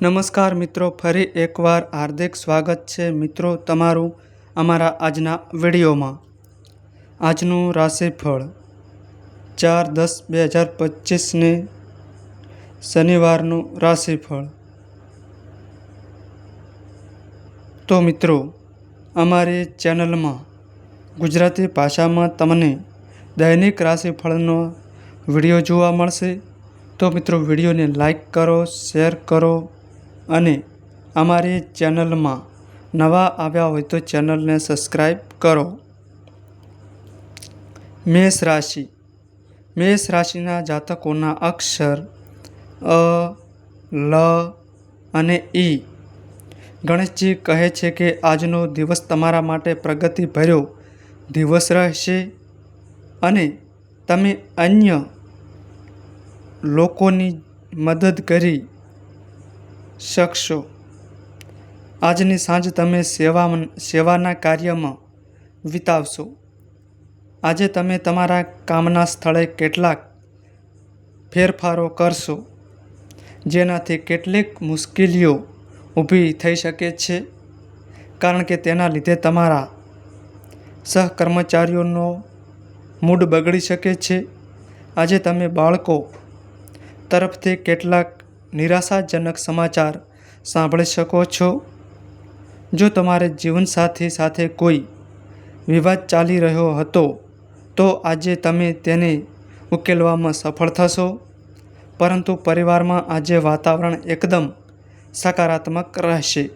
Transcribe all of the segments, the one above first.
નમસ્કાર મિત્રો, ફરી એકવાર હાર્દિક સ્વાગત છે મિત્રો તમારું અમારા આજના વિડીયોમાં. આજનું રાશિફળ ચાર દસ બે હજાર પચીસને શનિવારનું રાશિફળ. તો મિત્રો, અમારી ચેનલમાં ગુજરાતી ભાષામાં તમને દૈનિક રાશિફળનો વીડિયો જોવા મળશે. તો મિત્રો, વિડીયોને લાઈક કરો, શેર કરો અને અમારી ચેનલમાં નવા આવ્યા હોય તો ચેનલને સબસ્ક્રાઈબ કરો. મેષ રાશિ. મેષ રાશિના જાતકોના અક્ષર અ, લ અને ઈ ગણેશજી કહે છે કે આજનો દિવસ તમારા માટે પ્રગતિ ભર્યો દિવસ રહેશે અને તમે અન્ય લોકોની મદદ કરી શકશો. આજની સાંજ તમે સેવા સેવાના કાર્યમાં વિતાવશો. આજે તમે તમારા કામના સ્થળે કેટલાક ફેરફારો કરશો, જેનાથી કેટલીક મુશ્કેલીઓ ઊભી થઈ શકે છે, કારણ કે તેના લીધે તમારા સહકર્મચારીઓનો મૂડ બગડી શકે છે. આજે તમે બાળકો તરફથી કેટલાક નિરાશાજનક સમાચાર સાંભળી શકો છો. જો તમારે જીવનસાથી સાથે કોઈ વિવાદ ચાલી રહ્યો હતો, તો આજે તમે તેને ઉકેલવામાં સફળ થશો. પરંતુ પરિવારમાં આજે વાતાવરણ એકદમ સકારાત્મક રહેશે.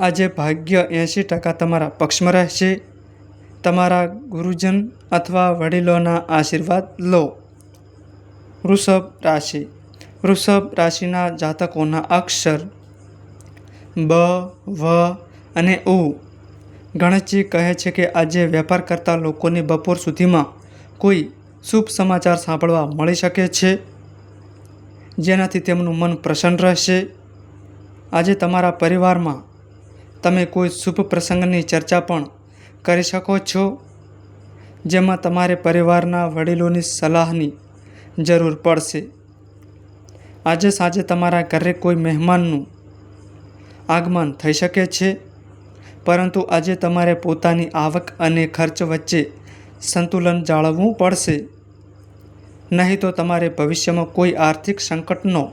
આજે ભાગ્ય એંશી ટકા તમારા પક્ષમાં રહેશે. તમારા ગુરુજન અથવા વડીલોના આશીર્વાદ લો. વૃષભ રાશિ. વૃષભ રાશિના જાતકોના અક્ષર બ, વ અને ઉ. ગણેશજી કહે છે કે આજે વેપાર કરતા લોકોને બપોર સુધીમાં કોઈ શુભ સમાચાર સાંભળવા મળી શકે છે? જેનાથી તેમનું મન પ્રસન્ન રહેશે. આજે તમારા પરિવારમાં તમે કોઈ શુભ પ્રસંગની ચર્ચા પણ કરી શકો છો? જેમાં તમારે પરિવારના વડીલોની સલાહની જરૂર પડશે. આજે સાંજે તમારા ઘરે કોઈ મહેમાનનું આગમન થઈ શકે છે? પરંતુ આજે તમારે પોતાની આવક અને ખર્ચ વચ્ચે સંતુલન જાળવવું પડશે. નહીં તો તમારે ભવિષ્યમાં કોઈ આર્થિક સંકટનો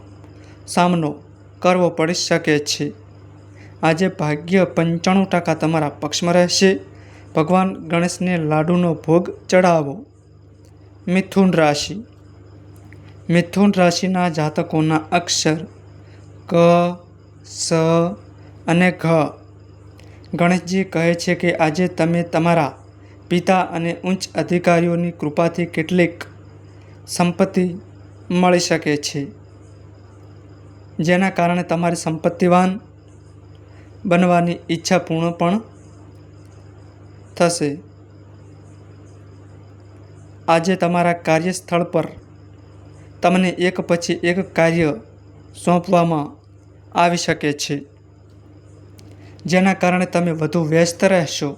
સામનો કરવો પડી શકે છે. આજે ભાગ્ય પંચાણું ટકા તમારા પક્ષમાં રહેશે. ભગવાન ગણેશને લાડુનો ભોગ ચડાવો. મિથુન રાશિ. મિથુન રાશિના જાતકોના અક્ષર ક, સ અને ઘ. ગણેશજી કહે છે કે આજે તમે તમારા પિતા અને ઉચ્ચ અધિકારીઓની કૃપાથી કેટલીક સંપત્તિ મળી શકે છે, જેના કારણે તમારી સંપત્તિવાન બનવાની ઈચ્છા પૂર્ણ પણ થશે. આજે તમારા કાર્યસ્થળ પર તમને એક પછી એક કાર્ય સોંપવામાં આવી શકે છે. જેના કારણે તમે વધુ વ્યસ્ત રહેશો.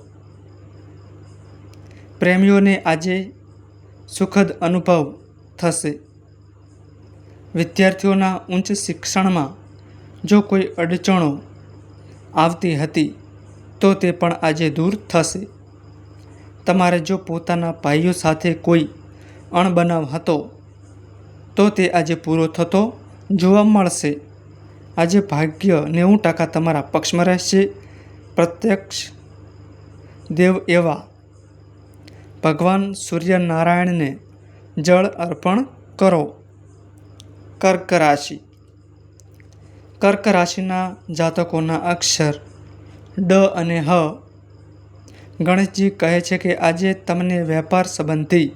પ્રેમીઓને આજે સુખદ અનુભવ થશે. વિદ્યાર્થીઓના ઉચ્ચ શિક્ષણમાં જો કોઈ અડચણો આવતી હતી, તો તે પણ આજે દૂર થશે. તમારે જો પોતાના ભાઈઓ સાથે કોઈ અણબનાવ હતો તો તે આજે પૂરો થતો જોવા મળશે. આજે ભાગ્ય નેવું ટકા તમારા પક્ષમાં રહેશે. પ્રત્યક્ષ દેવ એવા ભગવાન સૂર્યનારાયણને જળ અર્પણ કરો. કર્ક રાશિ. કર્ક રાશિના જાતકોના અક્ષર ડ અને હ ગણેશજી કહે છે કે આજે તમને વેપાર સંબંધી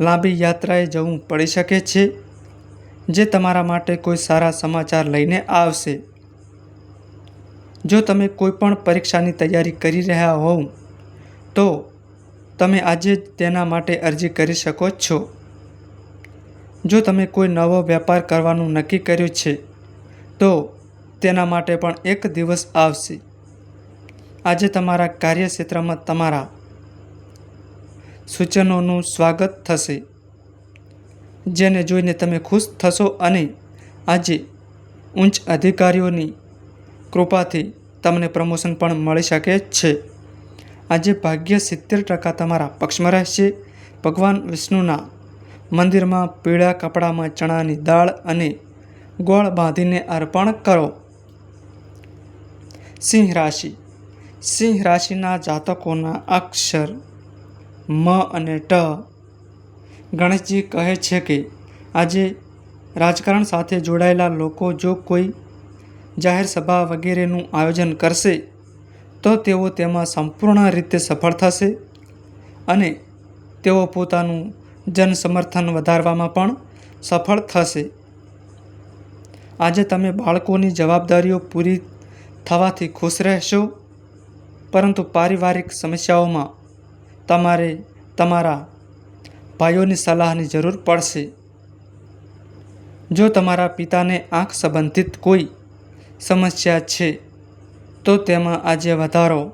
લાંબી યાત્રાએ જવું પડી શકે છે. જે તમારા માટે કોઈ સારા સમાચાર લઈને આવશે. જો તમે કોઈ પણ પરીક્ષાની તૈયારી કરી રહ્યા હોવ, તો તમે આજે જ તેના માટે અરજી કરી શકો છો. જો તમે કોઈ નવો વેપાર કરવાનું નક્કી કર્યું છે, તો તેના માટે પણ એક દિવસ આવશે. આજે તમારા કાર્યક્ષેત્રમાં તમારા સૂચનોનું સ્વાગત થશે. જેને જોઈને તમે ખુશ થશો અને આજે ઉચ્ચ અધિકારીઓની કૃપાથી તમને પ્રમોશન પણ મળી શકે છે. આજે ભાગ્ય સિત્તેર ટકા તમારા પક્ષમાં રહેશે. ભગવાન વિષ્ણુના મંદિરમાં પીળા કપડામાં ચણાની દાળ અને ગોળ બાંધીને અર્પણ કરો. સિંહ રાશિ. સિંહ રાશિના જાતકોના અક્ષર મ અને ટ ગણેશજી કહે છે કે, આજે રાજકારણ સાથે જોડાયેલા લોકો જો કોઈ જાહેર સભા વગેરેનું આયોજન કરશે, તો તેઓ તેમાં સંપૂર્ણ રીતે સફળ થશે અને તેઓ પોતાનું જન સમર્થન વધારવામાં પણ સફળ થશે. આજે તમે બાળકોની જવાબદારીઓ પૂરી થવાથી ખુશ રહેશો, પરંતુ પારિવારિક સમસ્યાઓમાં તમારે તમારા ભાઈઓની સલાહની જરૂર પડશે. જો તમારા પિતાને આંખ સંબંધિત કોઈ સમસ્યા છે, તો તેમાં આજે વધારો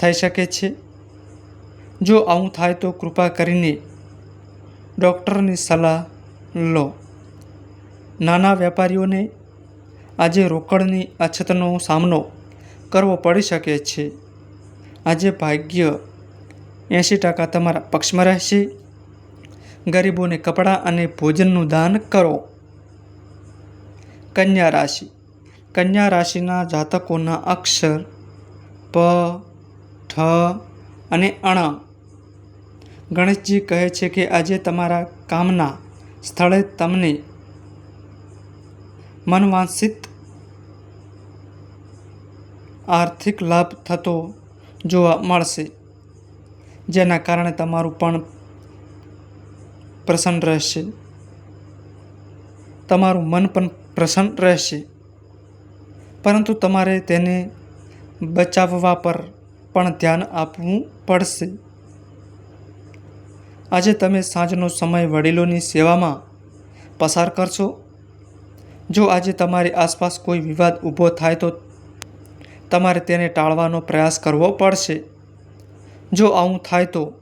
થઈ શકે છે. જો આવું થાય, તો કૃપા કરીને ડૉક્ટરની સલાહ લો. નાના વેપારીઓને આજે રોકડની અછતનો સામનો કરવો પડી શકે છે. આજે ભાગ્ય એંશી ટકા તમારા પક્ષમાં રહેશે. ગરીબોને કપડાં અને ભોજનનું દાન કરો. કન્યા રાશિ. કન્યા રાશિના જાતકોના અક્ષર પ, ઠ અને અણ. ગણેશજી કહે છે કે આજે તમારા કામના સ્થળે તમને મનવાંછિત આર્થિક લાભ થતો જોવા મળશે. જેના કારણે તમારું પણ પ્રસન્ન રહેશે. તમારું મન પણ પ્રસન્ન રહેશે. પરંતુ તમારે તેને બચાવવા પર પણ ધ્યાન આપવું પડશે. આજે તમે સાંજનો સમય વડીલોની સેવામાં પસાર કરશો? જો આજે તમારી આસપાસ કોઈ વિવાદ ઊભો થાય તો તમારે તેને ટાળવાનો પ્રયાસ કરવો પડશે. જો આવું થાય તો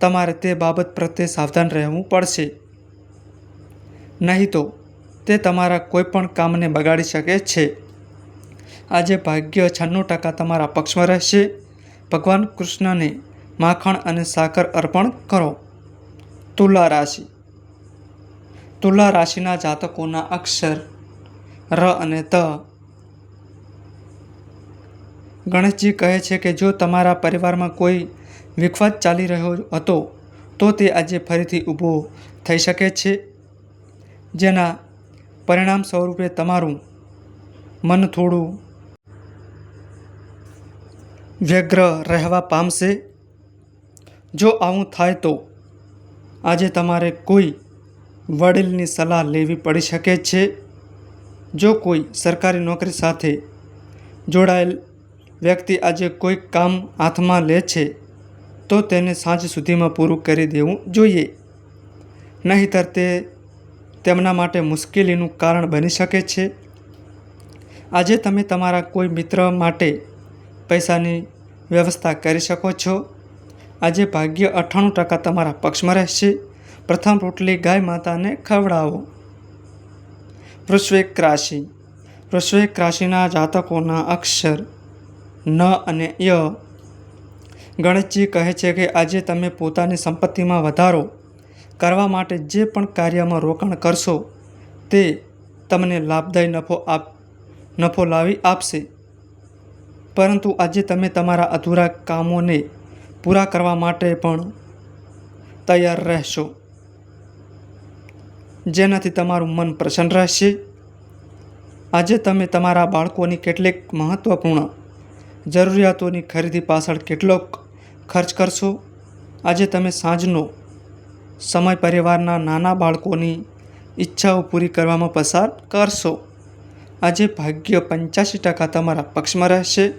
તમારે તે બાબત પ્રત્યે સાવધાન રહેવું પડશે. નહીં તો તે તમારા કોઈપણ કામને બગાડી શકે છે. આજે ભાગ્ય છન્નું ટકા તમારા પક્ષમાં રહેશે. ભગવાન કૃષ્ણને માખણ અને સાકર અર્પણ કરો. તુલા રાશિ. તુલા રાશિના જાતકોના અક્ષર ર અને ત. ગણેશજી કહે છે કે જો તમારા પરિવારમાં કોઈ વિખવાદ ચાલી રહ્યો હતો, તો તે આજે ફરીથી ઊભો થઈ શકે છે. જેના પરિણામ સ્વરૂપે તમારું મન થોડું વ્યગ્ર રહેવા પામશે. જો આવું થાય તો આજે તમારે કોઈ વડીલની સલાહ લેવી પડી શકે છે. જો કોઈ સરકારી નોકરી સાથે જોડાયેલ વ્યક્તિ આજે કોઈ કામ હાથમાં લે છે તો તેને સાંજ સુધીમાં પૂરું કરી દેવું જોઈએ. નહીંતર તે તેમના માટે મુશ્કેલીનું કારણ બની શકે છે. આજે તમે તમારા કોઈ મિત્ર માટે પૈસાની વ્યવસ્થા કરી શકો છો. આજે ભાગ્ય અઠ્ઠાણું ટકા તમારા પક્ષમાં રહેશે. પ્રથમ રોટલી ગાય માતાને ખવડાવો. વૃશ્વિક રાશિ. વૃશ્વિક રાશિના જાતકોના અક્ષર ન અને ય ગણેશજી કહે છે કે આજે તમે પોતાની સંપત્તિમાં વધારો કરવા માટે જે પણ કાર્યમાં રોકાણ કરશો, તે તમને લાભદાયી નફો આપ, નફો લાવી આપશે. પરંતુ આજે તમે તમારા અધૂરા કામોને પૂરા કરવા માટે પણ તૈયાર રહેશો, જેનાથી તમારું મન પ્રસન્ન રહેશે. આજે તમે તમારા બાળકોની કેટલીક મહત્ત્વપૂર્ણ જરૂરિયાતોની ખરીદી પાછળ કેટલોક ખર્ચ કરશો? આજે તમે સાંજનો સમય પરિવારના નાના બાળકોની ઈચ્છાઓ પૂરી કરવામાં પસાર કરશો. આજે ભાગ્ય પંચ્યાસી ટકા તમારા પક્ષમાં રહેશે.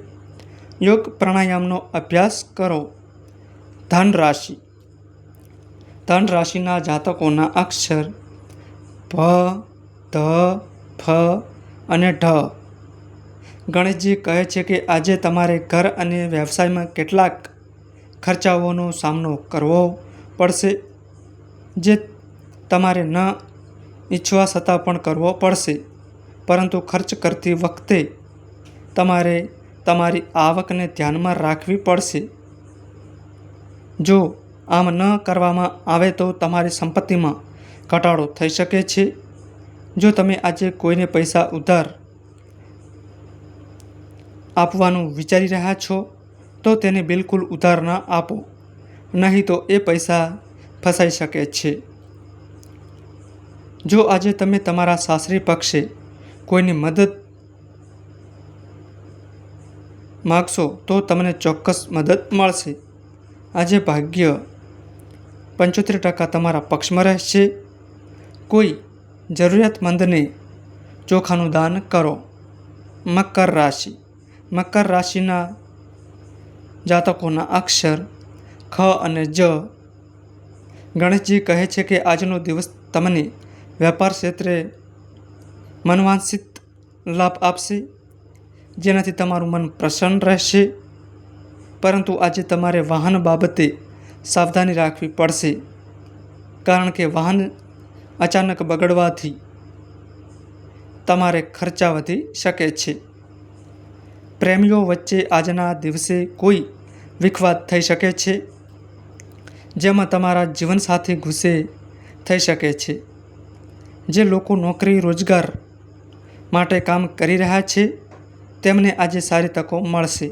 યોગ પ્રાણાયામનો અભ્યાસ કરો. ધન રાશિ ધન રાશિના જાતકોના અક્ષર ભ, ધ, ફ અને ઢ. ગણેશજી કહે છે કે આજે તમારે ઘર અને વ્યવસાયમાં કેટલાક ખર્ચાઓનો સામનો કરવો પડશે, જે તમારે ન ઈચ્છવા છતાં પણ કરવો પડશે. પરંતુ ખર્ચ કરતી વખતે તમારે તમારી આવકને ધ્યાનમાં રાખવી પડશે. જો આમ ન કરવામાં આવે તો તમારી સંપત્તિમાં ઘટાડો થઈ શકે છે. જો તમે આજે કોઈને પૈસા ઉધાર આપવાનું વિચારી રહ્યા છો તો તેને બિલકુલ ઉધાર ન આપો, નહીં તો એ પૈસા ફસાઈ શકે છે. જો આજે તમે તમારા સાસરી પક્ષે કોઈની મદદ માગશો, તો તમને ચોક્કસ મદદ મળશે. આજે ભાગ્ય પંચોતેર ટકા તમારા પક્ષમાં રહેશે. કોઈ જરૂરિયાતમંદને ચોખાનું દાન કરો. મકર રાશિ. મકર રાશિના જાતકોના અક્ષર, ખ અને જ. ગણેશજી કહે છે કે આજનો દિવસ તમને વેપાર ક્ષેત્રે મનવાંછિત લાભ આપશે, જેનાથી તમારું મન પ્રસન્ન રહેશે. પરંતુ આજે તમારે વાહન બાબતે સાવધાની રાખવી પડશે, કારણ કે વાહન અચાનક બગડવાથી તમારે ખર્ચા વધી શકે છે. પ્રેમીઓ વચ્ચે આજના દિવસે કોઈ વિખવાદ થઈ શકે છે? જેમાં તમારા જીવનસાથી ગુસ્સે થઈ શકે છે. જે લોકો નોકરી, રોજગાર માટે કામ કરી રહ્યા છે, તેમને આજે સારી તકો મળશે.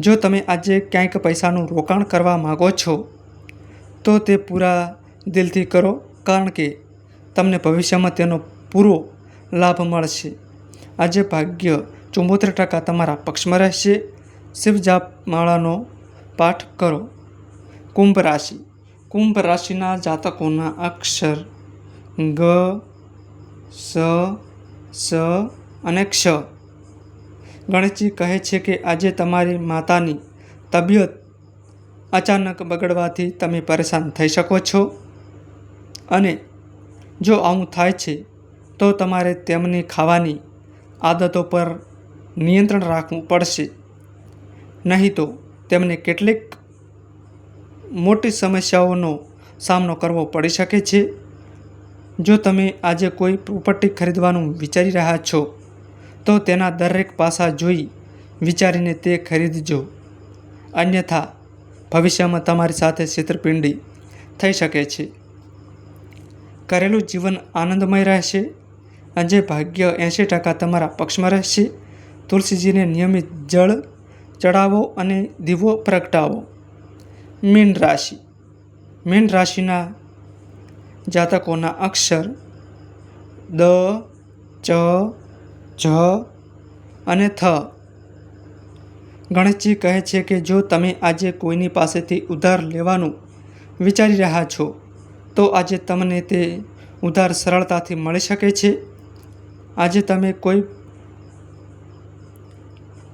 જો તમે આજે ક્યાંક પૈસાનું રોકાણ કરવા માગો છો, તો તે પૂરા દિલથી કરો, કારણ કે તમને ભવિષ્યમાં તેનો પૂરો લાભ મળશે. આજે ભાગ્ય ચુંબોતેર ટકા તમારા પક્ષમાં રહેશે. શિવજાપ માળાનો પાઠ કરો. કુંભ રાશિ. કુંભ રાશિના જાતકોના અક્ષર ગ, સ સ અને ક્ષ. ગણેશજી કહે છે કે આજે તમારી માતાની તબિયત અચાનક બગડવાથી તમે પરેશાન થઈ શકો છો. અને જો આવું થાય છે, તો તમારે તેમની ખાવાની આદતો પર નિયંત્રણ રાખવું પડશે. નહીં તો તેમને કેટલીક મોટી સમસ્યાઓનો સામનો કરવો પડી શકે છે. જો તમે આજે કોઈ પ્રોપર્ટી ખરીદવાનું વિચારી રહ્યા છો, તો તેના દરેક પાસા જોઈ વિચારીને તે ખરીદજો. અન્યથા, ભવિષ્યમાં તમારી સાથે છેતરપિંડી થઈ શકે છે. કરેલું જીવન આનંદમય રહેશે. આજે ભાગ્ય એંશી ટકા તમારા પક્ષમાં રહેશે. તુલસીજીને નિયમિત જળ ચડાવો અને દીવો પ્રગટાવો. મીન રાશિ. મીન રાશિના જાતકોના અક્ષર દ, ચ, જ અને થ. ગણેશજી કહે છે કે જો તમે આજે કોઈની પાસેથી ઉધાર લેવાનું વિચારી રહ્યા છો, તો આજે તમને તે ઉધાર સરળતાથી મળી શકે છે. આજે તમે કોઈ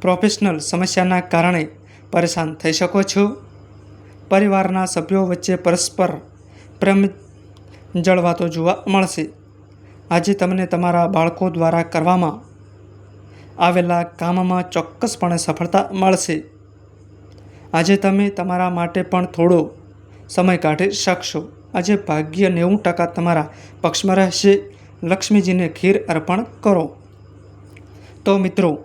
પ્રોફેશનલ સમસ્યાના કારણે પરેશાન થઈ શકો છો. પરિવારના સભ્યો વચ્ચે પરસ્પર પ્રેમ જળવાતો જોવા મળશે. આજે તમને તમારા બાળકો દ્વારા કરવામાં આવેલા કામમાં ચોક્કસપણે સફળતા મળશે. આજે તમે તમારા માટે પણ થોડો સમય કાઢી શકશો. આજે ભાગ્ય નેવું ટકા તમારા પક્ષમાં રહેશે. લક્ષ્મીજીને ખીર અર્પણ કરો. તો મિત્રો